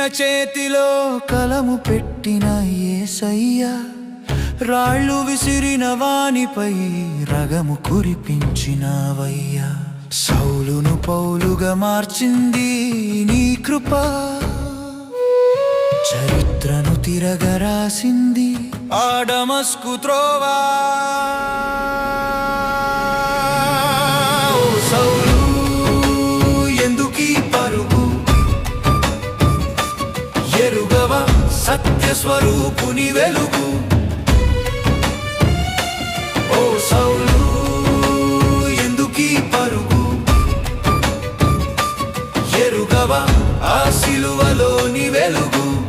చేతిలో కలము పెట్టిన ఏసయ్యా రాళ్ళు విసిరిన వానిపై రగము కురిపించినవయ్యా. సౌలును పౌలుగా మార్చింది నీ కృప చరిత్రను తిరగరాసింది ఆడమస్కు త్రోవా. సత్యస్వరూపుని వెలుగు. ఓ సౌలు ఎందుకీ పరుగు? ఎరుగవ ఆ సిలువలోని వెలుగు.